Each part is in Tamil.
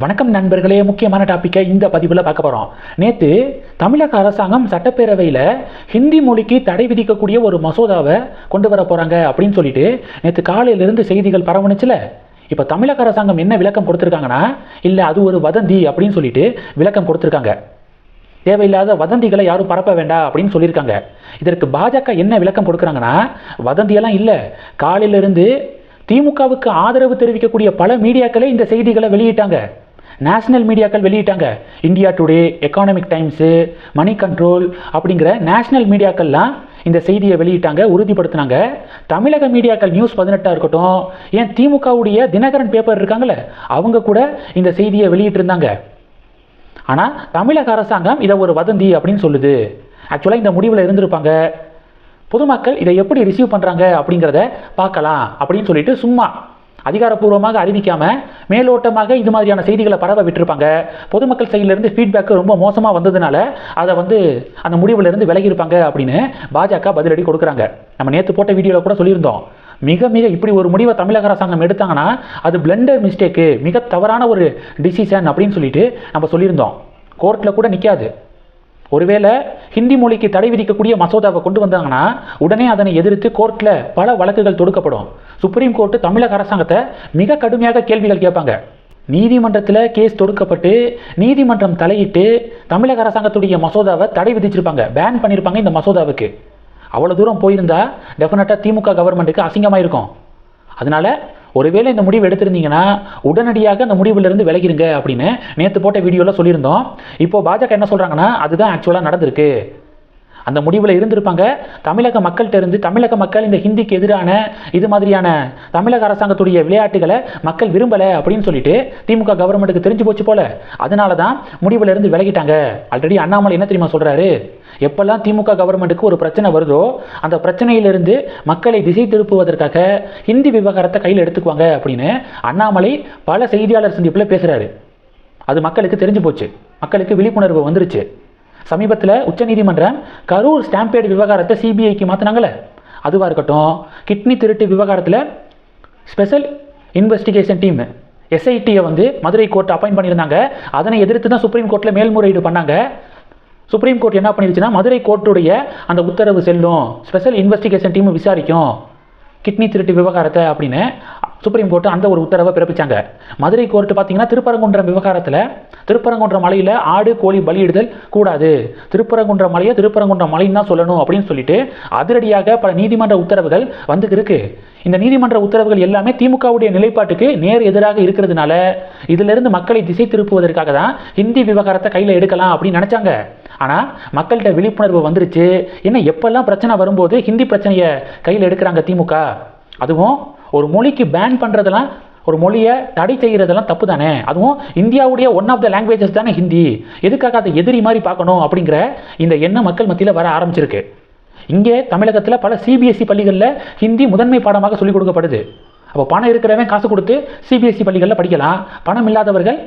வணக்கம் நண்பர்களே முக்கியமான டாப்பிக்கை இந்த பதிவில் பார்க்க போகிறோம் நேற்று தமிழக அரசாங்கம் சட்டப்பேரவையில் ஹிந்தி மொழிக்கு தடை விதிக்கக்கூடிய ஒரு மசோதாவை கொண்டு வர போகிறாங்க அப்படின்னு சொல்லிட்டு நேற்று காலையிலிருந்து செய்திகள் பரவணுச்சுல இப்போ தமிழக அரசாங்கம் என்ன விளக்கம் கொடுத்துருக்காங்கன்னா இல்லை அது ஒரு வதந்தி அப்படின்னு சொல்லிட்டு விளக்கம் கொடுத்துருக்காங்க. தேவையில்லாத வதந்திகளை யாரும் பரப்ப வேண்டாம் அப்படின்னு சொல்லியிருக்காங்க. இதற்கு பாஜக என்ன விளக்கம் கொடுக்குறாங்கன்னா வதந்தியெல்லாம் இல்லை. காலையிலிருந்து திமுகவுக்கு ஆதரவு தெரிவிக்கக்கூடிய பல மீடியாக்களே இந்த செய்திகளை வெளியிட்டாங்க. நேஷனல் மீடியாக்கள் வெளியிட்டாங்க. India today economic times money control அப்படிங்கிற நேஷனல் மீடியாக்கள்லாம் இந்த செய்தியை வெளியிட்டாங்க உறுதிப்படுத்தினாங்க. தமிழக மீடியாக்கள் நியூஸ் பதினெட்டாக இருக்கட்டும் ஏன் திமுகவுடைய தினகரன் பேப்பர் இருக்காங்களே அவங்க கூட இந்த செய்தியை வெளியிட்டிருந்தாங்க. ஆனால் தமிழக அரசாங்கம் இதை ஒரு வதந்தி அப்படின்னு சொல்லுது. ஆக்சுவலாக இந்த முடிவில் இருந்திருப்பாங்க. பொதுமக்கள் இதை எப்படி ரிசீவ் பண்ணுறாங்க அப்படிங்கிறத பார்க்கலாம் அப்படின்னு சொல்லிட்டு சும்மா அதிகாரப்பூர்வமாக அறிவிக்காமல் மேலோட்டமாக இது மாதிரியான செய்திகளை பரவ விட்டுருப்பாங்க. பொதுமக்கள் சைட்லேருந்து ஃபீட்பேக்கு ரொம்ப மோசமாக வந்ததுனால அதை வந்து அந்த முடிவிலிருந்து விலகியிருப்பாங்க அப்படின்னு பாஜக பதிலடி கொடுக்குறாங்க. நம்ம நேற்று போட்ட வீடியோவில் கூட சொல்லியிருந்தோம். மிக மிக இப்படி ஒரு முடிவை தமிழக அரசாங்கம் எடுத்தாங்கன்னா அது பிளண்டர் மிஸ்டேக்கு மிக தவறான ஒரு டிசிஷன் அப்படின்னு சொல்லிட்டு நம்ம சொல்லியிருந்தோம். கோர்ட்டில் கூட நிற்காது ஒருவேளை ஹிந்தி மொழிக்கு தடை விதிக்கக்கூடிய மசோதாவை கொண்டு வந்தாங்கன்னா உடனே அதனை எதிர்த்து கோர்ட்டில் பல வழக்குகள் தொடுக்கப்படும். சுப்ரீம் கோர்ட்டு தமிழக அரசாங்கத்தை மிக கடுமையாக கேள்விகள் கேட்பாங்க. நீதிமன்றத்தில் கேஸ் தொடுக்கப்பட்டு நீதிமன்றம் தலையிட்டு தமிழக அரசாங்கத்துடைய மசோதாவை தடை விதிச்சிருப்பாங்க. பேன் பண்ணியிருப்பாங்க இந்த மசோதாவுக்கு. அவ்வளோ தூரம் போயிருந்தா டெஃபினட்டாக திமுக கவர்மெண்ட்டுக்கு அசிங்கமாக இருக்கும் அதனால ஒருவேளை இந்த முடிவு எடுத்திருந்தீங்கன்னா உடனடியாக அந்த முடிவிலிருந்து விலகிருங்க அப்படின்னு நேற்று போட்ட வீடியோவில் சொல்லியிருந்தோம். இப்போ பாஜக என்ன சொல்கிறாங்கன்னா அதுதான் ஆக்சுவலாக நடந்திருக்கு. அந்த முடிவில் இருந்திருப்பாங்க. தமிழக மக்கள்கிட்ட இருந்து தமிழக மக்கள் இந்த ஹிந்திக்கு எதிரான இது மாதிரியான தமிழக அரசாங்கத்துடைய விளையாட்டுகளை மக்கள் விரும்பலை அப்படின்னு சொல்லிட்டு திமுக கவர்மெண்ட்டுக்கு தெரிஞ்சு போச்சு போல. அதனால தான் முடிவில் இருந்து விலகிட்டாங்க. ஆல்ரெடி அண்ணாமலை என்ன தெரியுமா சொல்கிறாரு எப்பெல்லாம் திமுக கவர்மெண்ட்டுக்கு ஒரு பிரச்சனை வருதோ அந்த பிரச்சனையிலிருந்து மக்களை திசை திருப்புவதற்காக ஹிந்தி விவகாரத்தை கையில் எடுத்துக்குவாங்க அப்படின்னு அண்ணாமலை பல செய்தியாளர் சந்திப்பில் பேசுகிறாரு அது மக்களுக்கு தெரிஞ்சு போச்சு. மக்களுக்கு விழிப்புணர்வு வந்துருச்சு. சமீபத்தில் உச்சநீதிமன்றம் கரூர் ஸ்டாம்பேடு விவகாரத்தை சிபிஐக்கு மாற்றினாங்களே அதுவாக இருக்கட்டும் கிட்னி திருட்டு விவகாரத்தில் ஸ்பெஷல் இன்வெஸ்டிகேஷன் டீம் எஸ்ஐடியை வந்து மதுரை கோர்ட் அப்பாயிண்ட் பண்ணியிருந்தாங்க. அதனை எதிர்த்து தான் சுப்ரீம் கோர்ட்டில் மேல்முறையீடு பண்ணாங்க. சுப்ரீம் கோர்ட் என்ன பண்ணிருச்சுன்னா மதுரை கோர்ட்டுடைய அந்த உத்தரவு செல்லும். ஸ்பெஷல் இன்வெஸ்டிகேஷன் டீம் விசாரிக்கும். கிட்னி திருட்டு விவகாரத்தை அப்படின்னு சுப்ரீம் கோர்ட்டு அந்த ஒரு உத்தரவை பிறப்பிச்சாங்க. மதுரை கோர்ட்டு பார்த்தீங்கன்னா திருப்பரங்குன்றம் விவகாரத்தில் திருப்பரங்குன்றம் மலையில் ஆடு கோழி பலியிடுதல் கூடாது. திருப்பரங்குன்றம் மலையை திருப்பரங்குன்றம் மலைன்னு தான் சொல்லணும் அப்படின்னு சொல்லிட்டு அதிரடியாக பல நீதிமன்ற உத்தரவுகள் வந்து இருக்கு. இந்த நீதிமன்ற உத்தரவுகள் எல்லாமே திமுகவுடைய நிலைப்பாட்டுக்கு நேர் எதிராக இருக்கிறதுனால இதிலிருந்து மக்களை திசை திருப்புவதற்காக தான் ஹிந்தி விவகாரத்தை கையில் எடுக்கலாம் அப்படின்னு நினச்சாங்க. ஆனால் மக்கள்கிட்ட விழிப்புணர்வு வந்துருச்சு. என்ன எப்பெல்லாம் பிரச்சனை வரும்போது ஹிந்தி பிரச்சனையை கையில் எடுக்கிறாங்க திமுக? அதுவும் ஒரு மொழிக்கு பேன் பண்ணுறதெல்லாம் ஒரு மொழியை தடை செய்கிறதெல்லாம் தப்பு தானே அதுவும் இந்தியாவுடைய ஒன் ஆஃப் த லாங்குவேஜஸ் தானே ஹிந்தி? எதுக்காக அதை எதிரி மாதிரி பார்க்கணும் அப்படிங்கிற இந்த எண்ணம் மக்கள் மத்தியில் வர ஆரம்பிச்சிருக்கு. இங்கே தமிழகத்தில் பல சிபிஎஸ்சி பள்ளிகளில் ஹிந்தி முதன்மை பாடமாக சொல்லிக் கொடுக்கப்படுது. அப்போ பணம் இருக்கிறவன் காசு கொடுத்து சிபிஎஸ்சி பள்ளிகளில் படிக்கலாம். பணம் இல்லாதவர்கள்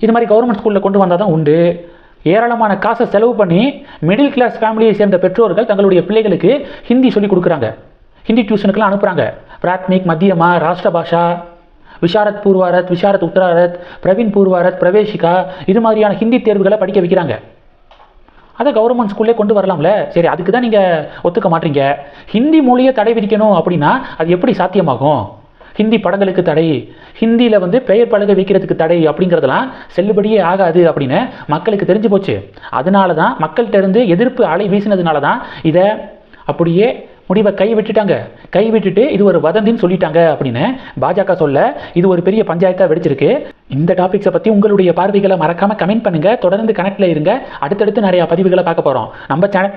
இது மாதிரி கவர்மெண்ட் ஸ்கூலில் கொண்டு வந்தால் தான் உண்டு. ஏராளமான காசை செலவு பண்ணி மிடில் கிளாஸ் ஃபேமிலியை சேர்ந்த பெற்றோர்கள் தங்களுடைய பிள்ளைகளுக்கு ஹிந்தி சொல்லிக் கொடுக்குறாங்க. ஹிந்தி டியூஷனுக்குலாம் அனுப்புகிறாங்க பிராத்மிக் மத்தியமா ராஷ்டிர பாஷா விஷாரத் பூர்வாரத் விஷாரத் உத்தராரத் பிரவீன் பூர்வாரத் பிரவேஷிகா இது மாதிரியான ஹிந்தி தேர்வுகளை படிக்க வைக்கிறாங்க. அதை கவர்மெண்ட் ஸ்கூல்லே கொண்டு வரலாம்ல? சரி அதுக்கு தான் நீங்கள் ஒத்துக்க மாட்டீங்க. ஹிந்தி மொழியை தடை விதிக்கணும் அப்படின்னா அது எப்படி சாத்தியமாகும்? ஹிந்தி படங்களுக்கு தடை ஹிந்தியில் வந்து பெயர் பலகை வைக்கிறதுக்கு தடை அப்படிங்கிறதெல்லாம் செல்லுபடியே ஆகாது அப்படின்னு மக்களுக்கு தெரிஞ்சு போச்சு. அதனால தான் மக்கள்கிட்ட இருந்து எதிர்ப்பு அலை வீசினதுனால தான் இதை அப்படியே முடிவை கை விட்டுட்டாங்க கை விட்டுட்டு இது ஒரு வதந்தின்னு சொல்லிட்டாங்க அப்படின்னு பாஜக சொல்ல இது ஒரு பெரிய பஞ்சாயத்தாக வெடிச்சிருக்கு. இந்த டாபிக்ஸை பற்றி உங்களுடைய பார்வைகளை மறக்காமல் கமெண்ட் பண்ணுங்கள் தொடர்ந்து கனெக்டில் இருங்க. அடுத்தடுத்து நிறையா பதிவுகளை பார்க்க போகிறோம் நம்ம சேனல்